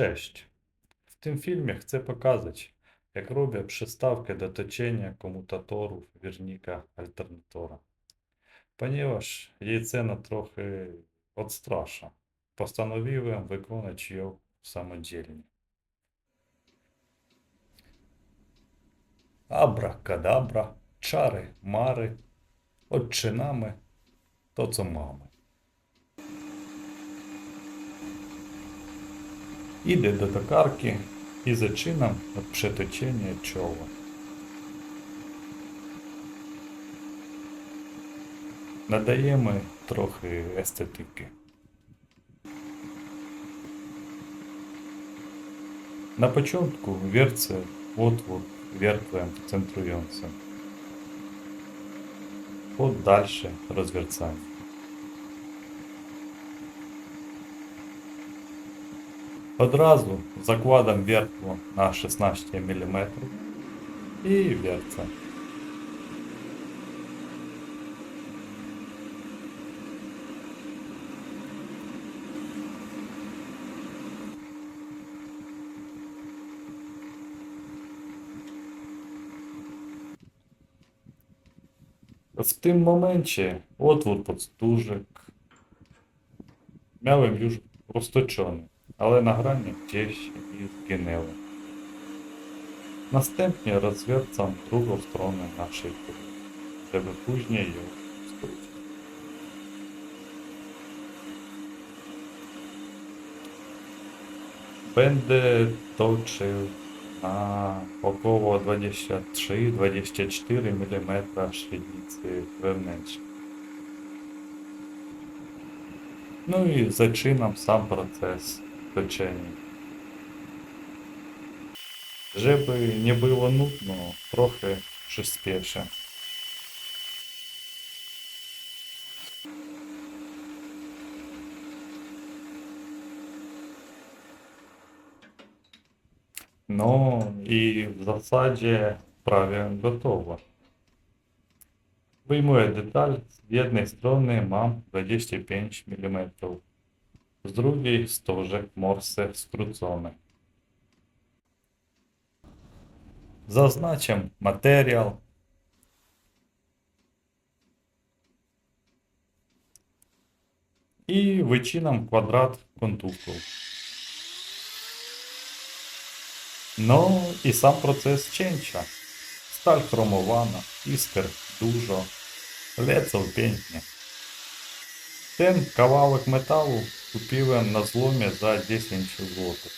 Cześć. W tym filmie chcę pokazać, jak robię przystawkę do toczenia komutatorów wiernika alternatora. Ponieważ jej cena trochę odstrasza, postanowiłem wykonać ją samodzielnie. Abra kadabra, czary, mary, odczynamy to, co mamy. Іде до токарки і зачином від приточення чола. Надаємо трохи естетики. На початку вверце отвор вертваем центруємцем. От дальше розверцаємо. Одразу закладом вертку на 16 мм і вертце. В тим моменті отвор подстужек, м'явий м'юж розточений але на грані чещі і згинили. Następnie rozwiercam drugą stronę naszej góry, żeby później ją skrócić. Będę toczył na około 23-24 mm średnicy wewnętrznej. No i zaczynam sam proces печенье. Жеби не було нудно, трохи щось спеше. Ну і в засаді правильно готово. Виймує деталь з єдної сторони мам 25 мм з другої стожек морсе скруцони. Зазначимо матеріал. І вичинам квадрат контуру. Ну і сам процес ченча. Сталь хромована, іскр, дужо, лецо в Ten кавалок металу купили на зломі за 10 злотих.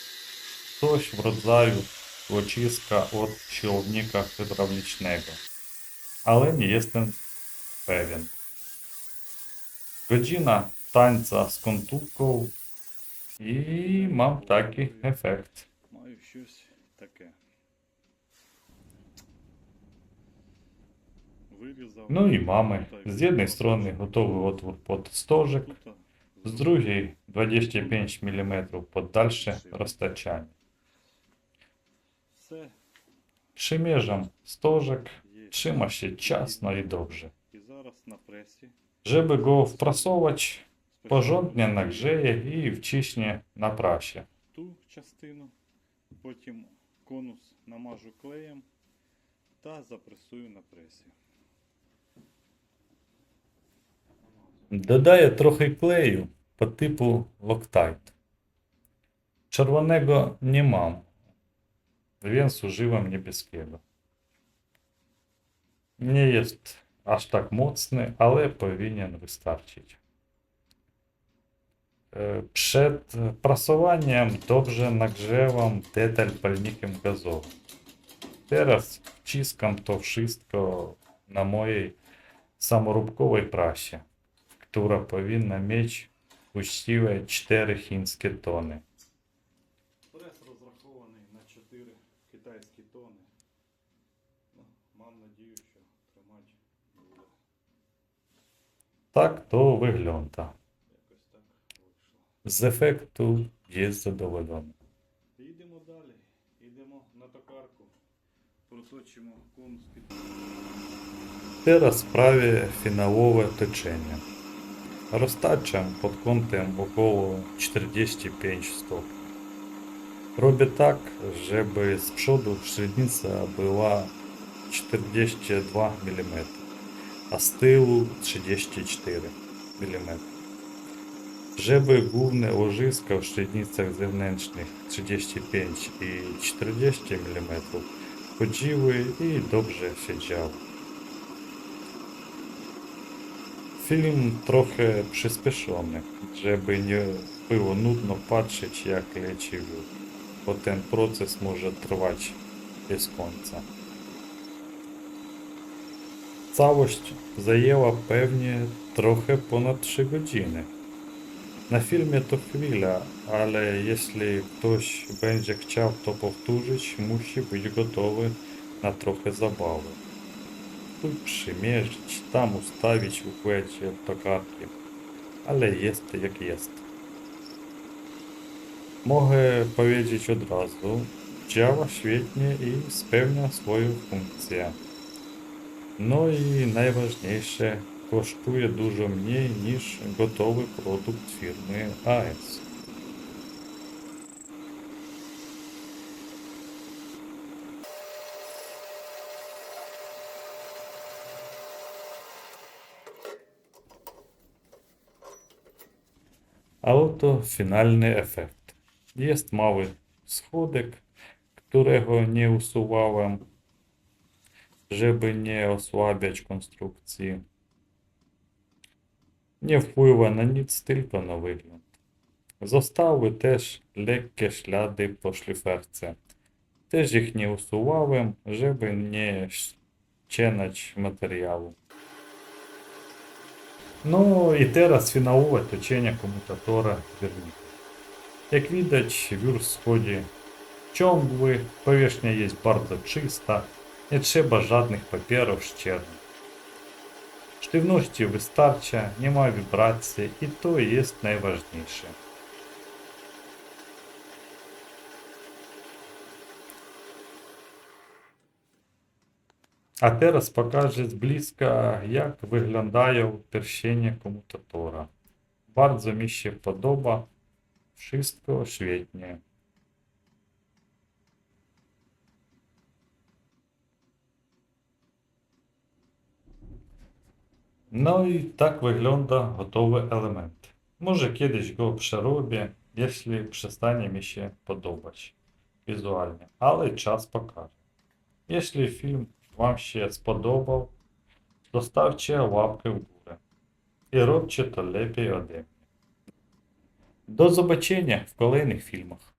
Тож вродзаю очистка від щеловника гідравлічного. Але не єстен певен. Година танця з контуткою і мав такий ефект. Маю щось таке. Ну і мами. З однієї сторони готовий отвор під стожик, ну з другої 25 мм подальше розтачання. Шимежам стожик, чима ще часно і довше. Żeby go wprasować porządnie nagrzeje i wciśnie na prasie. Ту частину, потім конус намажу клеєм та запресую на пресі. Додає трохи клею по типу локтайт. Червоного нема. Він з уживом небескеду. Не є аж так моцний, але повинен вистачити. Е, Перед просуванням добре нагревом деталь пальником газов. Зараз чиском то вшистко на моїй саморубковій прасі. Тура на меч усіває 4 хінські тони. Прес розрахований на 4 китайські тони. Ну, Мам надію, що тримати буде. Так, то вигляда. Якось так вийшло. З ефекту є задоволений. Йдемо далі. Йдемо на токарку. просочимо ком з під. Те фіналове точення. Растача под кутом около 45 стоп. Робить так, щоб з спереду ширниця була 42 мм, а з тилу 64 мм. Щоб головне ложиска в ширницях зовнішніх 35 і 40 мм, ходіли і добре сіджали. film trochę przyspieszony, żeby nie było nudno patrzeć jak leci wiód, bo ten proces może trwać bez końca. Całość zajęła pewnie trochę ponad 3 godziny. Na filmie to chwila, ale jeśli ktoś będzie chciał to powtórzyć, musi być gotowy na trochę zabawy przymierzyć, tam ustawić, układać kartki, Ale jest jak jest. Mogę powiedzieć od razu, działa świetnie i spełnia swoją funkcję. No i najważniejsze, kosztuje dużo mniej niż gotowy produkt firmy AS. A oto finalny efekt. Jest mały schodek, którego nie usuwałem, żeby nie osłabiać konstrukcji. Nie wpływa na nic, tylko na wygląd. Zostały też lekkie ślady po szliferce. Też ich nie usuwałem, żeby nie ścienać materiału но ну, и тера сфинового точения коммутатора верни. Як видач, вюр сході чомгли, поверхня є бардо чиста, не треба жадних паперів щерних. Штивності вистача, нема вібрації і то є найважніше. A А зараз покаже зблизька, як виглядає утерщення komutatora. Bardzo mi się podoba. Wszystko świetnie. No i tak wygląda gotowy element. Może kiedyś go przerobię, jeśli przestanie mi się podobać wizualnie, ale czas pokaże. Jeśli film вам ще сподобав, доставче лапки в вгору і робче то лепій ode До побачення в kolejних фільмах.